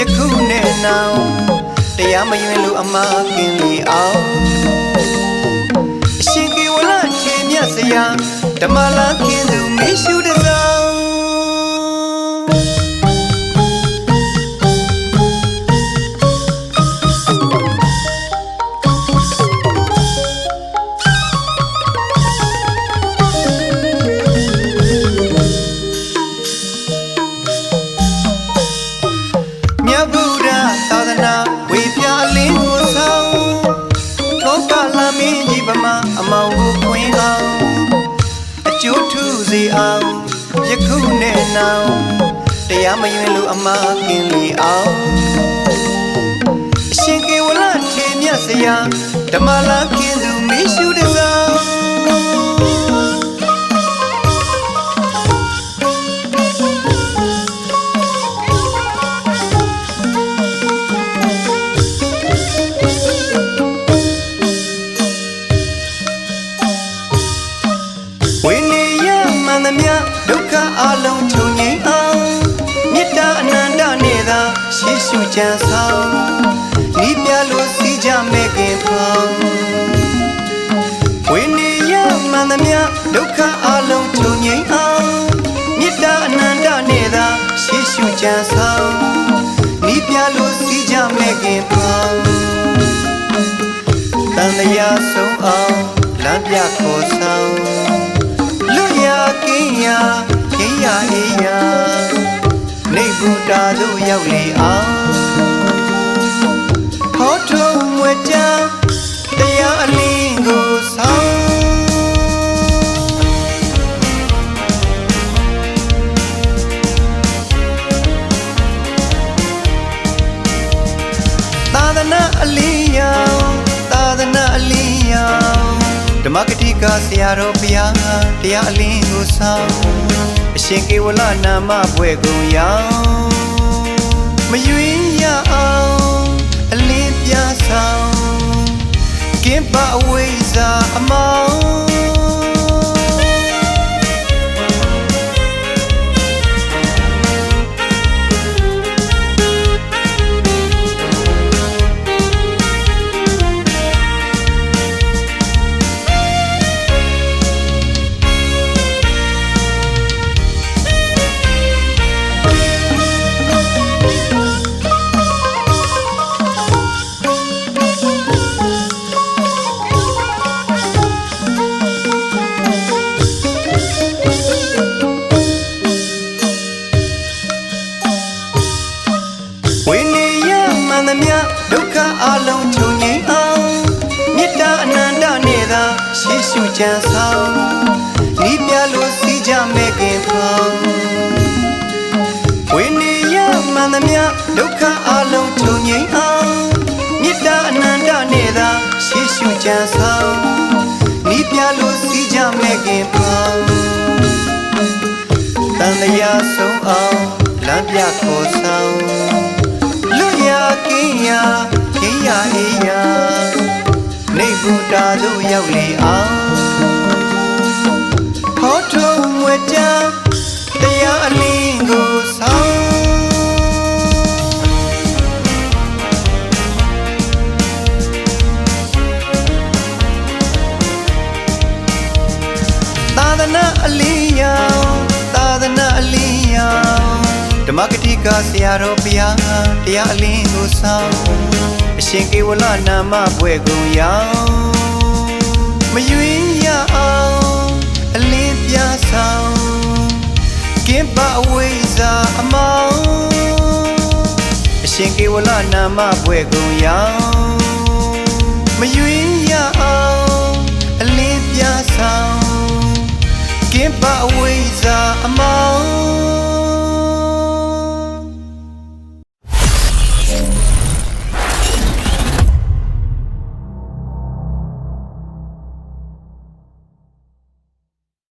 ယခုနဲ့နောက်တရားမယွင်လို့အမကင်းလေအောင်အရှင်ကေဝလထေမြတ်စရာဓမ္မလာခင်သူမေရှု စေအောင်ယခုနဲ့နောက်တရားမယွင်လို့အမကင်းလေအောင်အရှင်ကေဝလထေမြတ်စရာဓမ္မလာခင်သူမိရှုတစော ရှိရှုကြံဆောင်ဤပြလို့စီကြမဲ့ခင်ဖောင်းဝိနည်းယမှန်သမျှဒုက္ခအလုံးချုပ်ငြိမ်းအောင်မေတ္တာအနန္တနဲ့သာရှိရှုကြံဆောင်ဤပြလို့စီကြမဲ့ခင်ဖောင်းတန်တရားဆုံးအောင်လမ်းပြခေါ်ဆောင်လွတ်ရကင်းရကင်းရအေးရ နေဗုဒ္ဓတို့ရောက်လေအောင် မ္မဂတိကဆရာတော်ဘုရားတရားအလင်းကိုဆောင်အရှင်ကေဝလနာမဘွဲ့ကုန်ရောင်မယွင်းရအောင်အလင်းပြဆောင်ကင်းပအဝိဇ္ဇာအမောင်း ကြံဆောင်ဤပြလို့စီကြမဲ့ခင်ဖောင်းဝိနည်းယမှန်သမျှဒုက္ခအလုံးချုပ်ငြိမ်းအောင်မေတ္တာအနန္တနဲ့သာရှိရှုကြံဆောင်ဤပြလို့စီကြမဲ့ခင်ဖောင်းတန်တရားဆုံးအောင်လမ်းပြခေါ်ဆောင်လွတ်ရကင်းရကင်းရအေးရနေဗုဒ္ဓတို့ရောက်လေအောင် ထုံမွေကြတရားအလင်းကိုဆောင်သာသနာအလင်းရောင်သာသနာအလင်းရောင်ဓမ္မဂတိကဆရာတော်ဘုရားတရားအလင်းကိုဆောင်အရှင်ကေဝလနာမဘွဲ့ကုန်ရောင်မယွင်းရအောင်အလင်းပြ ဆောင်ကင်းပအဝိဇ္ဇာအမောင်းအရှင်ကေဝလနာမဘွဲ့ကုန်ရောင်မယွ